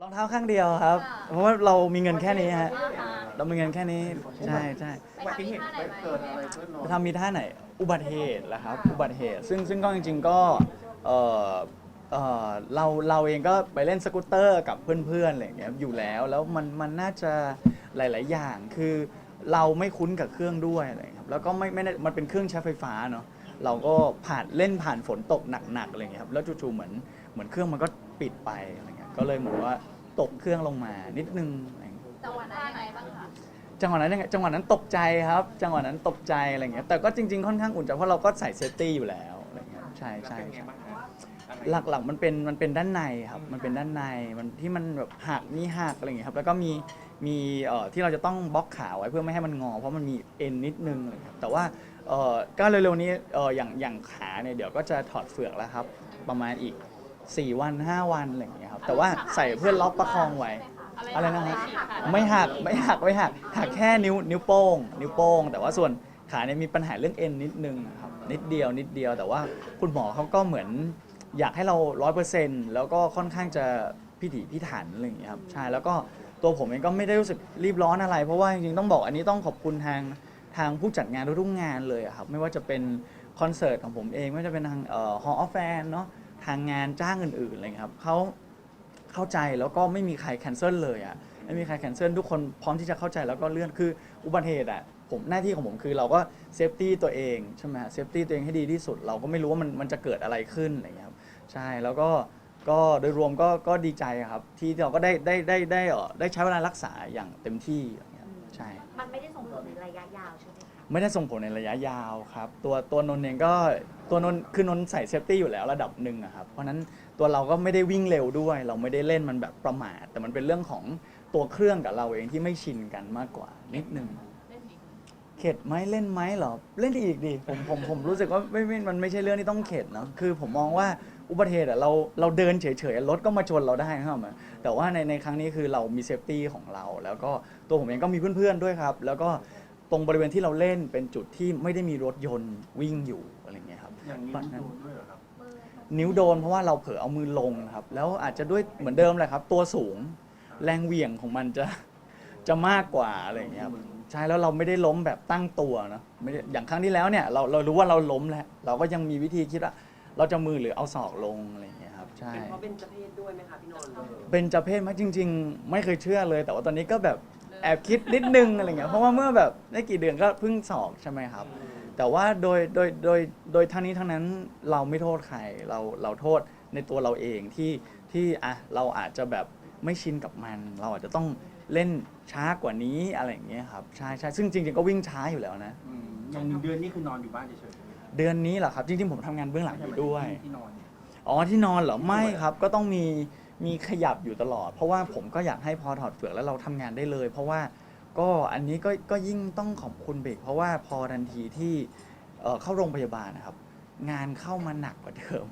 รองเท้าข้างเดียวครับ เพราะว่าเรามีเงินแค่นี้ฮะอ่าเรามีเงินแค่นี้ใช่ใช่ไปทำที่ท่าไหนไหมเกิดอะไรขึ้นเนาะจะทำมีท่าไหน อุบัติเหตุแหละครับอุบัติเหตุ ซึ่งซึ่งก็จริง ๆ ก็เออเออเราเราเองก็ไปเล่นสกูตเตอร์กับเพื่อนๆอะไรอย่างเงี้ยอยู่แล้วแล้วมันมันน่าจะหลาย ๆ อย่างคือเราไม่คุ้นกับเครื่องด้วยอะไรอย่างเงี้ยครับแล้วก็ไม่ไม่ได้มันเป็นเครื่องใช้ไฟฟ้าเนาะเราก็ผ่านเล่นผ่านฝนตกหนักๆอะไรอย่างเงี้ยครับแล้วจู่ๆเหมือนเหมือนเครื่องมันก็ปิดไปอะไรเงี้ย ก็เลยเหมือนว่าตกเครื่องลงมานิดนึงอะไรอย่างเงี้ย จังหวะนั้นยังไงบ้างคะจังหวะนั้นยังไงจังหวะนั้นตกใจครับ จังหวะนั้นตกใจอะไรเงี้ย แต่ก็จริงๆ ค่อนข้างอุ่นใจเพราะเราก็ใส่เซฟตี้อยู่แล้วอะไรเงี้ย ใช่ใช่ใช่หลักๆมันเป็นมันเป็นด้านในครับ มันเป็นด้านในมันที่มันแบบหักมีหักอะไรเงี้ยครับ แล้วก็มีมีเอ่อที่เราจะต้องบล็อกขาไว้เพื่อไม่ให้มันงอ เพราะมันมีเอ็นนิดนึงอะไรเงี้ยแต่ว่าเอ่อก็เร็วๆนี้เอ่ออย่างอย่างขาเนี่ยเดี๋ยวก็จะถอดเฟือกแล้วครับ ประมาณอีก 4 วัน 5 วันอะไรอย่างเงี้ยครับแต่ว่าใส่เพื่อล็อกประคองไว้ อะไรนะครับไม่หักไม่หักไม่หักหักแค่นิ้วนิ้วโป้ง นิ้วโป้ง แต่ว่าส่วนขาเนี่ยมีปัญหาเรื่องเอ็นนิดนึงครับนิดเดียวนิดเดียว แต่ว่าคุณหมอเขาก็เหมือนอยากให้เราร้อยเปอร์เซ็นต์แล้วก็ค่อนข้างจะพิถีพิถันอะไรอย่างเงี้ยครับใช่แล้วก็ตัวผมเองก็ไม่ได้รู้สึกรีบร้อนอะไร เพราะว่าจริงๆต้องบอกอันนี้ต้องขอบคุณทางทางผู้จัดงานทุกๆงานเลยอะครับไม่ว่าจะเป็นคอนเสิร์ตของผมเองไม่ว่าจะเป็นทางเอ่อ Hall of Fan เนาะ ทางงานจ้างอื่นๆอะไรเงี้ยครับเขาเข้าใจแล้วก็ไม่มีใครแคนเซิลเลยอะไม่มีใครแคนเซิลทุกคนพร้อมที่จะเข้าใจแล้วก็เลื่อนคืออุบัติเหตุอะผมหน้าที่ของผมคือเราก็เซฟตี้ตัวเองใช่ไหมเซฟตี้ตัวเองให้ดีที่สุด เราก็ไม่รู้ว่ามันมันจะเกิดอะไรขึ้นอะไรอย่างเงี้ยครับใช่แล้วก็ก็โดยรวมก็ก็ดีใจครับ ที่เราก็ได้ได้ได้ได้เอ่อได้ใช้เวลารักษาอย่างเต็มที่อย่างเงี้ยใช่ มันไม่ได้ส่งผลในระยะยาวใช่ไหม ไม่ได้ส่งผลในระยะยาวครับ ตัวตัวนนท์เองก็ตัวนนท์คือนนท์ใส่เซฟตี้อยู่แล้วระดับหนึ่งอะครับ เพราะฉะนั้นตัวเราก็ไม่ได้วิ่งเร็วด้วย เราไม่ได้เล่นมันแบบประมาท แต่มันเป็นเรื่องของตัวเครื่องกับเราเองที่ไม่ชินกันมากกว่านิดนึง เล่นอีกเข็ดไหมเล่นไหมเหรอ เล่นอีกดิผมผมผมรู้สึกว่าไม่ไม่มันไม่ใช่เรื่องที่ต้องเข็ดเนาะคือผมมองว่าอุบัติเหตุอะเราเราเดินเฉยๆรถก็มาชนเราได้นะครับแต่ว่าในในครั้งนี้คือเรามีเซฟตี้ของเรา แล้วก็ตัวผมเองก็มีเพื่อนๆด้วยครับ แล้วก็ ตรงบริเวณที่เราเล่นเป็นจุดที่ไม่ได้มีรถยนต์วิ่งอยู่อะไรอย่างเงี้ยครับ อย่างนี้โดนด้วยเหรอครับมือนิ้วโดนเพราะว่าเราเผลอเอามือลงครับ แล้วอาจจะด้วยเหมือนเดิมแหละครับ ตัวสูงแรงเหวี่ยงของมันจะจะมากกว่าอะไรอย่างเงี้ยครับใช่แล้วเราไม่ได้ล้มแบบตั้งตัวเนอะไม่ได้อย่างครั้งที่แล้วเนี่ยเราเรารู้ว่าเราล้มแล้วเราก็ยังมีวิธีคิดว่าเราจะมือหรือเอาศอกลงอะไรอย่างเงี้ยครับใช่เป็นเพราะเป็นจะเพศด้วยไหมคะพี่นนท์เป็นจะเพศไหมจริง ๆ ไม่เคยเชื่อเลย แต่ว่าตอนนี้ก็แบบ แอบคิดนิดนึงอะไรเงี้ยเพราะว่าเมื่อแบบไม่กี่เดือนก็เพิ่งสอบใช่ไหมครับ แต่ว่าโดยโดยโดยโดยทั้งนี้ทั้งนั้นเราไม่โทษใครเราเราโทษในตัวเราเองที่ที่อะเราอาจจะแบบไม่ชินกับมัน เราอาจจะต้องเล่นช้ากว่านี้อะไรอย่างเงี้ยครับใช่ใช่ซึ่งจริงๆก็วิ่งช้าอยู่แล้วนะ อืมอย่างหนึ่งเดือนนี่คือนอนอยู่บ้านเฉยๆเดือนนี้เหรอครับ จริงๆผมทำงานเบื้องหลังอยู่ด้วย ที่นอนเนี่ยอ๋อที่นอนเหรอไม่ครับก็ต้องมี มีขยับอยู่ตลอด เพราะว่าผมก็อยากให้พอถอดเฟือกแล้วเราทำงานได้เลย เพราะว่าก็อันนี้ก็ก็ยิ่งต้องขอบคุณเบรกเพราะว่าพอทันทีที่เอ่อเข้าโรงพยาบาลนะครับ งานเข้ามาหนักกว่าเดิม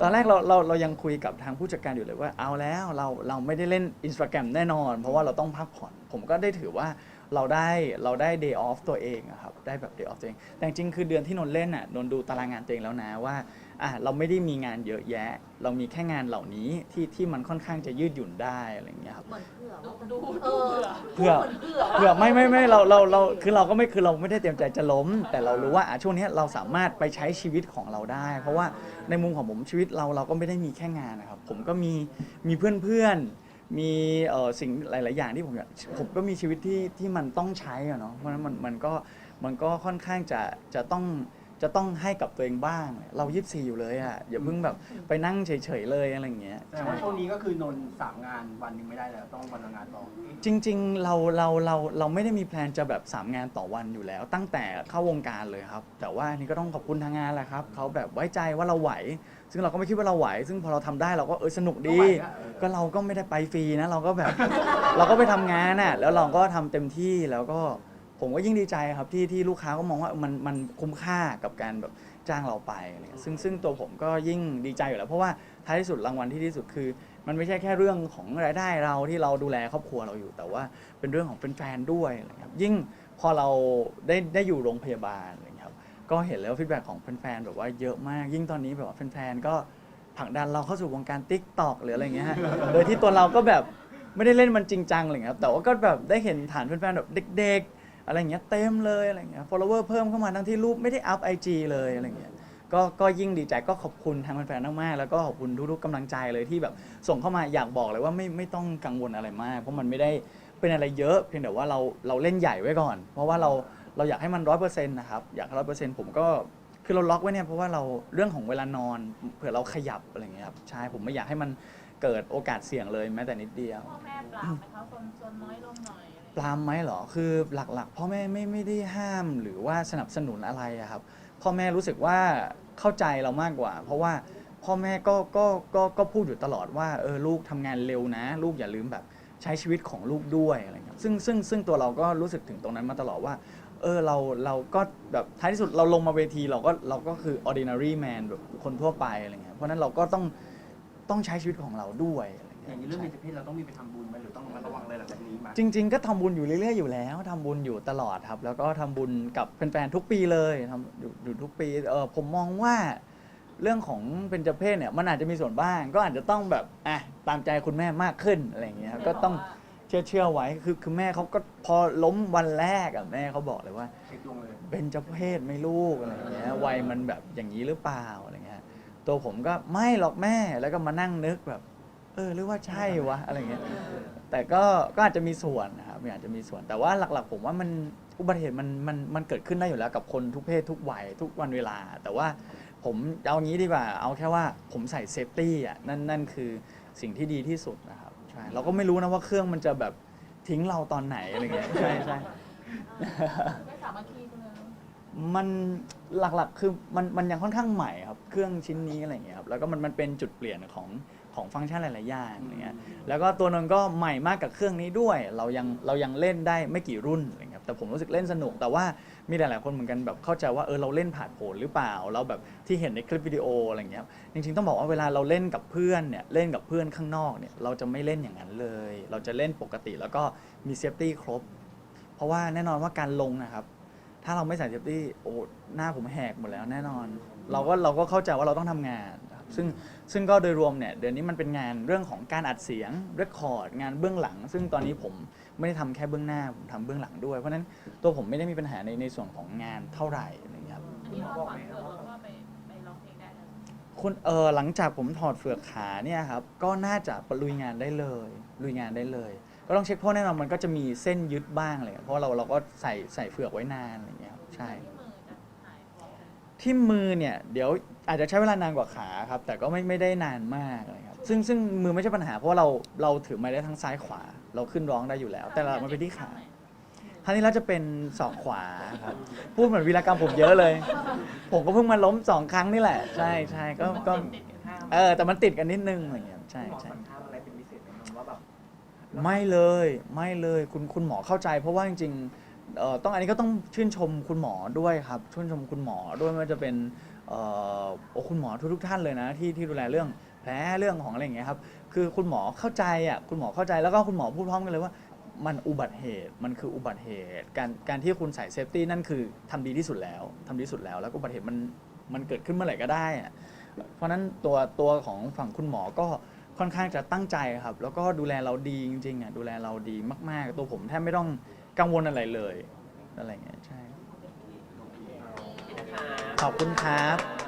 ตอนแรกเราเราเรายังคุยกับทางผู้จัดการอยู่เลยว่าเอาแล้วเราเราไม่ได้เล่นอินสตาแกรมแน่นอน เพราะว่าเราต้องพักผ่อน ผมก็ได้ถือว่า เราได้เราได้ day off ตัวเองอะครับได้แบบ day off ตัวเอง แต่จริงๆคือเดือนที่นนท์เล่นอะนนท์ดูตารางงานตัวเองแล้วนะว่าอะเราไม่ได้มีงานเยอะแยะ เรามีแค่งานเหล่านี้ที่ที่มันค่อนข้างจะยืดหยุ่นได้อะไรอย่างเงี้ยครับ เหมือนเผื่อดูว่าดูเอดูอเผื่อเพื่อเพื่อไม่ไม่ไม่เราเราเราคือเราก็ไม่คือเราไม่ได้เตรียมใจจะล้ม แต่เรารู้ว่าอะช่วงเนี้ยเราสามารถไปใช้ชีวิตของเราได้ เพราะว่าในมุมของผมชีวิตเราเราก็ไม่ได้มีแค่งานนะครับผมก็มีมีเพื่อนเพื่อนๆ มีเอ่อสิ่งหลาย ๆ อย่างที่ผมอยากผมก็มีชีวิตที่ที่มันต้องใช้อะเนาะเพราะฉะนั้นมันมันก็มันก็ค่อนข้างจะจะต้องจะต้องให้กับตัวเองบ้าง เรายีิบสี่อยู่เลยอะอย่าเพิ่งแบบไปนั่งเฉย ๆ เลยอะไรอย่างเงี้ย แต่ว่าช่วงนี้ก็คือนอนสามงานวันหนึ่งไม่ได้แล้วต้องวันละงานต่อ จริงๆเราเราเราเราไม่ได้มีแพลนจะแบบ3งานต่อวันอยู่แล้ว ตั้งแต่เข้าวงการเลยครับ แต่ว่านี่ก็ต้องขอบคุณทางงานแหละครับเขาแบบไว้ใจว่าเราไหว ซึ่งเราก็ไม่คิดว่าเราไหว ซึ่งพอเราทำได้เราก็เออสนุกดีก็ไหวอะเออ ก็เราก็ไม่ได้ไปฟรีนะ เราก็แบบ เราก็ไปทำงานน่ะแล้วเราก็ทำเต็มที่แล้วก็ผมก็ยิ่งดีใจครับที่ที่ลูกค้าก็มองว่ามันมันคุ้มค่ากับการแบบจ้างเราไปอะไรเงี้ยซึ่งซึ่งตัวผมก็ยิ่งดีใจอยู่แล้ว เพราะว่าท้ายที่สุดรางวัลที่ดีที่สุดคือ มันไม่ใช่แค่เรื่องของรายได้เราที่เราดูแลครอบครัวเราอยู่ แต่ว่าเป็นเรื่องของแฟนๆด้วยอะไรเงี้ยครับยิ่งพอเราได้ได้อยู่โรงพยาบาลอะไรเงี้ยครับ ก็เห็นแล้วฟีดแบ็ของแฟนๆแบบว่าเยอะมากยิ่งตอนนี้แบบว่าแฟนๆก็ ผลักดันเราเข้าสู่วงการติ๊กตอกหรืออะไรเงี้ยฮะ โดยที่ตัวเราก็แบบไม่ได้เล่นมันจริงจังอะไรเงี้ยครับแต่ว่าก็แบบได้เห็นฐานแฟนๆแบบเด็กๆ อะไรเงี้ยเต็มเลยอะไรเงี้ย follower เพิ่มเข้ามาทั้งที่รูปไม่ได้อัพไอจีเลยอะไรเงี้ย ก็ก็ยิ่งดีใจก็ขอบคุณทางแฟนๆมากๆแล้วก็ขอบคุณทุกๆกำลังใจเลยที่แบบส่งเข้ามาอยากบอกเลยว่าไม่ไม่ต้องกังวลอะไรมาก เพราะมันไม่ได้เป็นอะไรเยอะเพียงแต่ว่าเราเราเล่นใหญ่ไว้ก่อน เพราะว่าเราเราอยากให้มันร้อยเปอร์เซ็นต์นะครับอยากร้อยเปอร์เซ็นต์ผมก็ คือเราล็อกไว้เนี่ยเพราะว่าเราเรื่องของเวลานอนเผื่อเราขยับอะไรเงี้ยครับใช่ผมไม่อยากให้มันเกิดโอกาสเสี่ยงเลยแม้แต่นิดเดียว พ่อแม่ปรามไหมคะคนส่วนน้อยลงหน่อยอะไรอย่างปเงี้ยรามไหมเหรอ คือหลักๆ พ่อแม่ไม่ไม่ได้ห้ามหรือว่าสนับสนุนอะไรอะครับ พ่อแม่รู้สึกว่าเข้าใจเรามากกว่า เพราะว่าพ่อแม่ก็ก็ก็ก็พูดอยู่ตลอดว่าเออลูกทำงานเร็วนะ ลูกอย่าลืมแบบใช้ชีวิตของลูกด้วยอะไรเงี้ยซึ่งซึ่งซึ่งตัวเราก็รู้สึกถึงตรงนั้นมาตลอดว่า เออเราเราก็แบบท้ายที่สุดเราลงมาเวทีเราก็เราก็คือ ordinary man แบบคนทั่วไปอะไรเงี้ยเพราะฉะนั้นเราก็ต้องต้องใช้ชีวิตของเราด้วยอะไรอเงี้ย่างยนี้เรื่องเบญจเพศเราต้องมีไปทำบุญไหมหรือต้องระมัดระวังอะไรหลังจากนี้ไหมจริง ๆ ก็ทำบุญอยู่เรื่อยๆอยู่แล้วทำบุญอยู่ตลอดครับ แล้วก็ทำบุญกับแฟนๆทุกปีเลยทำอยู่อยู่ทุกปีเออผมมองว่าเรื่องของเป็นจเพศเนี่ยมันอาจจะมีส่วนบ้าง ก็อาจจะต้องแบบอะตามใจคุณแม่มากขึ้นอะไรอย่างเงี้ยครับก็ต้อง เชื่อเชื่อไว้คือคือแม่เขาก็พอล้มวันแรกอะแม่เขาบอกเลยว่า เช็คดวงเลย เป็นเจ้าเพศไหม่ลูกอะไรอย่างเงี้ยวัยมันแบบอย่างนี้หรือเปล่าอะไรเงี้ยตัวผมก็ไม่หรอกแม่แล้วก็มานั่งนึกแบบ เออหรือว่าใช่วะอะไรเงี้ยแต่ก็ก็อาจจะมีส่วนนะครับอาจจะมีส่วนแต่ว่าหลักๆ ผมว่ามันอุบัติเหตุมันมันมันเกิดขึ้นได้อยู่แล้วกับคนทุกเพศทุกวัยทุกวันเวลา แต่ว่าผมเอางี้ดีกว่า เอาแค่ว่าผมใส่เซฟตี้อะนั่นนั่นคือสิ่งที่ดีที่สุดนะครับ ใช่เราก็ไม่รู้นะว่าเครื่องมันจะแบบทิ้งเราตอนไหนอะไรเงี้ยใช่ใช่ไม่สามัคคีกันเลยมันหลักๆ คือมันมันยังค่อนข้างใหม่ครับ เครื่องชิ้นนี้อะไรเงี้ยครับแล้วก็มันมันเป็นจุดเปลี่ยนของของฟังก์ชันหลายๆอย่างอะไรเงี้ยแล้วก็ตัวนนก็ใหม่มากกับเครื่องนี้ด้วย เรายังเรายังเล่นได้ไม่กี่รุ่นอะไรเงี้ยครับแต่ผมรู้สึกเล่นสนุกแต่ว่า มีหลายๆคนเหมือนกันแบบเข้าใจว่าเออเราเล่นผ่านโผลหรือเปล่า เราแบบที่เห็นในคลิปวิดีโออะไรเงี้ยจริงๆต้องบอกว่าเวลาเราเล่นกับเพื่อนเนี่ยเล่นกับเพื่อนข้างนอกเนี่ยเราจะไม่เล่นอย่างนั้นเลย เราจะเล่นปกติแล้วก็มีเซฟตี้ครบ เพราะว่าแน่นอนว่าการลงนะครับ ถ้าเราไม่ใส่เซฟตี้โอ้หน้าผมแหกหมดแล้วแน่นอน เราก็เราก็เข้าใจว่าเราต้องทำงานครับซึ่งซึ่งก็โดยรวมเนี่ยเดือนนี้มันเป็นงานเรื่องของการอัดเสียงเรคคอร์ดงานเบื้องหลัง ซึ่งตอนนี้ผม ไม่ได้ทำแค่เบื้องหน้าผมทำเบื้องหลังด้วย เพราะฉะนั้นตัวผมไม่ได้มีปัญหาในในส่วนของงานเท่าไหร่อะไรอย่างเงี้ยครับอันนี้เราฝันเกิดแล้วก็ไปไปร้องเพลงได้เลยคุณเออหลังจากผมถอดเฟือกขาเนี่ยครับก็น่าจะลุยงานได้เลย ลุยงานได้เลย ก็ต้องเช็คเพราะแน่นอนมันก็จะมีเส้นยึดบ้างอะไรเลยเพราะเราเราก็ใส่ใส่เฟือกไว้นานอะไรอย่างเงี้ยครับใช่ ที่มือจะหายพร้อมที่มือเนี่ยเดี๋ยวอาจจะใช้เวลานานกว่าขาครับแต่ก็ไม่ไม่ได้นานมากเลยครับซึ่งซึ่งมือไม่ใช่ปัญหาเพราะว่าเราเราถือไม้ได้ทั้งซ้ายขวา เราขึ้นร้องได้อยู่แล้ว แต่เรามันเป็นที่ขาคราวนี้เราจะเป็นศอกขวาครับ พูดเหมือนวีรกรรมผมเยอะเลย ผมก็เพิ่งมาล้มสองครั้งนี่แหละ ใช่ใช่ก็ก็เออแต่มันติดกันนิดนึงอะไรอย่างเงี้ยใช่หมอใช่สั่งห้ามอะไรเป็นพิเศษไหมนนท์ว่าแบบไม่เลยไม่เลยคุณคุณหมอเข้าใจ เพราะว่าจริงๆเอ่อต้องอันนี้ก็ต้องชื่นชมคุณหมอด้วยครับชื่นชมคุณหมอด้วยไม่ว่าจะเป็นเอ่อโอ้คุณหมอทุกๆท่านเลยนะที่ที่ดูแลเรื่อง แผลเรื่องของอะไรอย่างเงี้ยครับ คือคุณหมอเข้าใจอะคุณหมอเข้าใจแล้วก็คุณหมอพูดพร้อมกันเลยว่า มันอุบัติเหตุมันคืออุบัติเหตุ การการที่คุณใส่เซฟตี้นั่นคือทำดีที่สุดแล้วทำดีที่สุดแล้ว แล้วก็อุบัติเหตุมันมันเกิดขึ้นเมื่อไหร่ก็ได้อะเพราะฉะนั้นตัวตัวของฝั่งคุณหมอก็ค่อนข้างจะตั้งใจครับ แล้วก็ดูแลเราดีจริงๆอะดูแลเราดีมากๆ ตัวผมแทบไม่ต้องกังวลอะไรเลยอะไรเงี้ยใช่ขอบคุณครับ